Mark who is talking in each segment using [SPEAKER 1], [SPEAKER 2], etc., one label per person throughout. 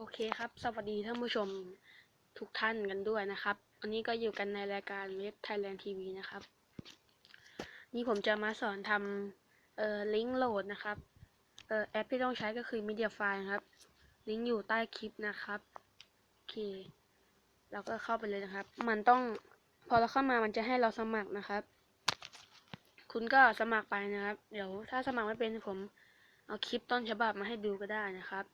[SPEAKER 1] โอเคครับ สวัสดีท่านผู้ชมทุกท่านกันด้วยนะครับ วันนี้ก็อยู่กันในรายการเว็บ Thailand TV นะครับ นี่ผมจะมาสอนทำเอ่อลิงก์โหลดนะครับเอ่อแอปที่ต้องใช้ก็คือ Mediafire ครับ ลิงก์อยู่ใต้คลิปนะครับ โอเค เราก็เข้าไปเลยนะครับ มันต้องพอเราเข้ามามันจะให้เราสมัครนะครับ คุณก็สมัครไปนะครับ เดี๋ยวถ้าสมัครไม่เป็นผมเอาคลิปต้นฉบับมาให้ดูก็ได้นะครับ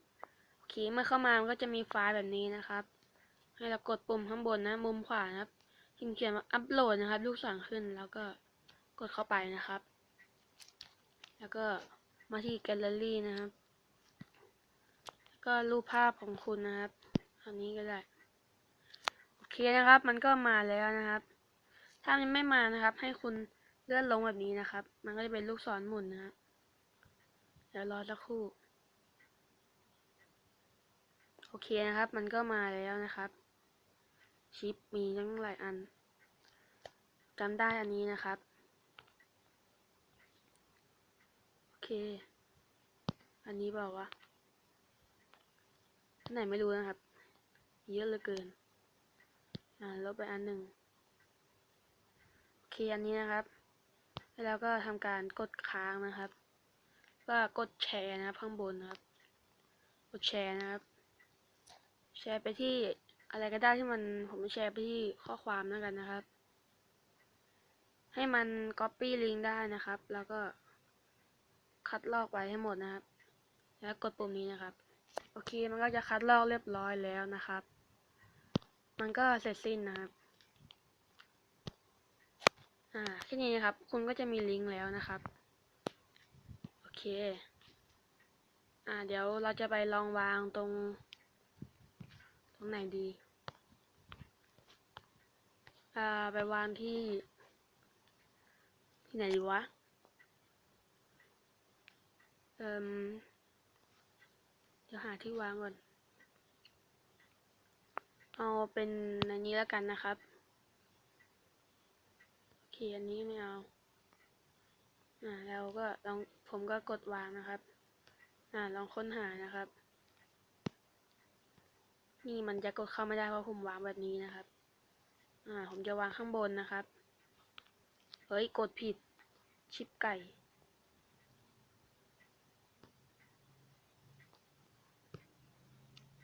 [SPEAKER 1] โอเคเมื่อเข้ามามันก็จะมีไฟล์แบบนี้นะครับ ให้เรากดปุ่มข้างบนนะ มุมขวานะครับพิมพ์เขียนว่าอัปโหลดนะครับ ลูกศรขึ้นแล้วก็กดเข้าไปนะครับ แล้วก็มาที่แกลเลอรี่นะครับแล้วก็รูปภาพของคุณนะครับ อันนี้ก็ได้ โอเคนะครับ มันก็มาแล้วนะครับ ถ้ามันไม่มานะครับ ให้คุณเลื่อนลงแบบนี้นะครับ มันก็จะเป็นลูกศรหมุนนะครับเดี๋ยวรอสักครู่ โอเคนะครับ มันก็มาแล้วนะครับ ชิปมีทั้งหลายอันจำได้อันนี้นะครับ โอเค อันนี้เปล่าไหนไม่รู้นะครับ เยอะเหลือเกิน อ่าลบไปอันหนึ่งโอเคอันนี้นะครับแล้วก็ทำการกดค้างนะครับ ก็กดแชร์นะครับข้างบนนะครับ กดแชร์นะครับ แชร์ไปที่อะไรก็ได้ที่มันผมแชร์ไปที่ข้อความแล้วกันนะครับ ให้มัน copy link ได้นะครับ แล้วก็คัดลอกไว้ให้หมดนะครับ แล้วกดปุ่มนี้นะครับ โอเคมันก็จะคัดลอกเรียบร้อยแล้วนะครับ มันก็เสร็จสิ้นนะครับอ่าแค่นี้นะครับ คุณก็จะมีลิงก์แล้วนะครับ โอเค อ่า เดี๋ยวเราจะไปลองวางตรง งไหนดี อ่า ไปวางที่ ที่ไหนดีวะ เอ่มเดี๋ยวหาที่วางก่อน เอาเป็นอันนี้แล้วกันนะครับ โอเค อันนี้ไม่เอา อ่า แล้วก็ลอง ผมก็กดวางนะครับ อ่า ลองค้นหานะครับ นี่มันจะกดเข้าไม่ได้เพราะผมวางแบบนี้นะครับ อ่า ผมจะวางข้างบนนะครับ เฮ้ย กดผิด ชิปไก่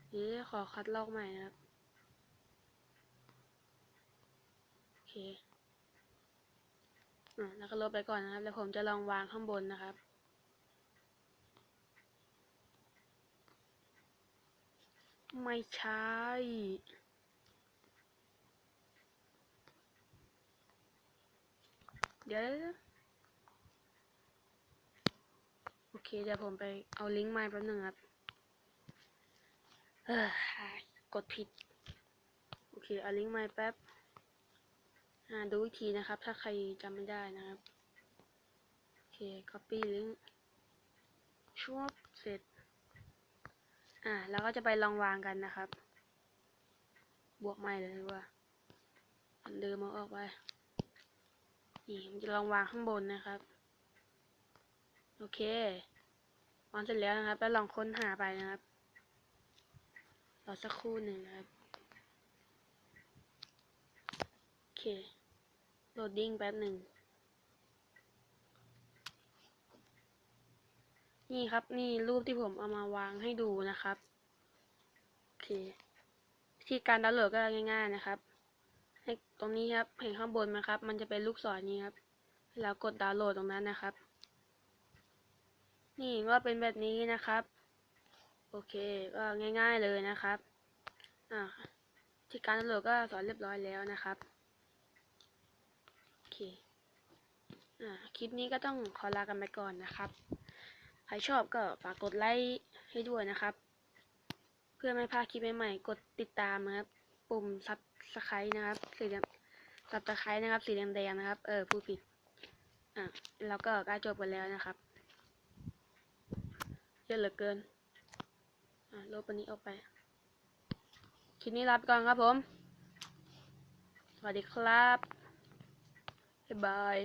[SPEAKER 1] เดี๋ยวขอคัดลอกใหม่นะครับ โอเค อ่าแล้วก็ลบไปก่อนนะครับ แล้วผมจะลองวางข้างบนนะครับ ไม่ใช่เดี๋ยวโอเค เดี๋ยวผมไปเอาลิงก์มาแป๊บหนึงครับเออกดผิด โอเค เอาลิงก์มาแป๊บอ่าดูวิธีนะครับ ถ้าใครจำไม่ได้นะครับ โอเค copy ลิงก์ช่วบเสร็จ อ่าแล้วก็จะไปลองวางกันนะครับ บวกใหม่เลยว่าอันเดิมเอาออกไปนี่ผมจะลองวางข้างบนนะครับ โอเควางเสร็จแล้วนะครับ แล้วลองค้นหาไปนะครับรอสักครู่หนึ่งนะครับโอเคโหลดดิ้งแป๊บหนึ่ง นี่ครับนี่รูปที่ผมเอามาวางให้ดูนะครับโอเควิธีการดาวน์โหลดก็ง่าย ๆนะครับ ให้ตรงนี้ครับเห็นข้างบนไหมครับ มันจะเป็นลูกศรนี้ครับแล้วกดดาวน์โหลดตรงนั้นนะครับ นี่ก็เป็นแบบนี้นะครับ โอเคก็ง่าย ๆเลยนะครับอ่าที่การดาวน์โหลดก็สอนเรียบร้อยแล้วนะครับโอเคอ่าคลิปนี้ก็ต้องขอลากันไปก่อนนะครับ ใครชอบก็ฝากกดไลค์ให้ด้วยนะครับ เพื่อไม่พลาดคลิปใหม่ๆ กดติดตามนะครับ ปุ่มซับสไครต์นะครับ สีแดงซับสไครต์นะครับ สีแดงๆนะครับ เออ พูดผิด อะ แล้วก็ใกล้จบกันแล้วนะครับ เยอะเหลือเกิน อะ ลบอันนี้ออกไป คลิปนี้ลาไปก่อนครับผม สวัสดีครับ บ๊ายบาย